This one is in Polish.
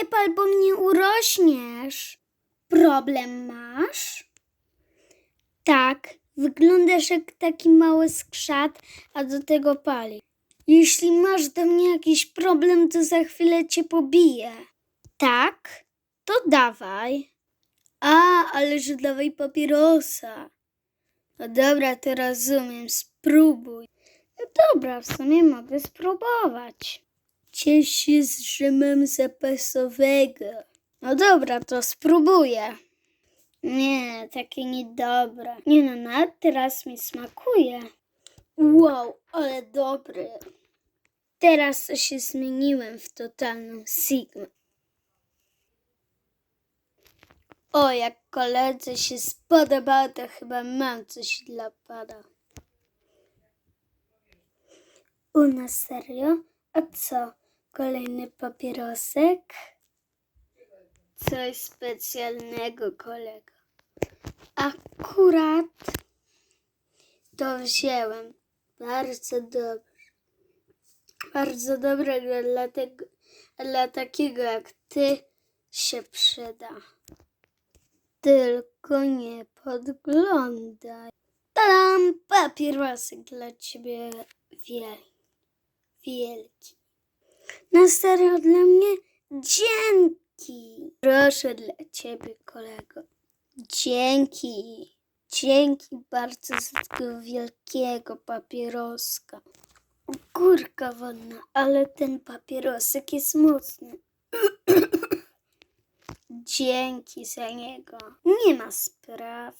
nie pal, bo mnie urośniesz. Problem masz? Tak, wyglądasz jak taki mały skrzat, a do tego pali. Jeśli masz do mnie jakiś problem, to za chwilę cię pobiję. Tak? To dawaj. A, ale że dawaj papierosa. No dobra, to rozumiem, spróbuj. No dobra, w sumie mogę spróbować. Ciesz się, że mam zapasowego. No dobra, to spróbuję. Nie, takie niedobre. Nie no, nawet teraz mi smakuje. Wow, ale dobry. Teraz się zmieniłem w totalną Sigmę. O, jak koledze się spodobało, to chyba mam coś dla pana. U nas serio? A co? Kolejny papierosek? Coś specjalnego, kolego. Akurat to wziąłem. Bardzo dobrze. Bardzo dobrego dla, tego, dla takiego jak ty się przyda. Tylko nie podglądaj. Tam papierosek dla ciebie wielki. wielki. Na serio dla mnie? Dzięki. Proszę dla ciebie, kolego. Dzięki. Dzięki bardzo za tego wielkiego papieroska. Górka wodna, ale ten papierosek jest mocny. Dzięki za niego. Nie ma spraw.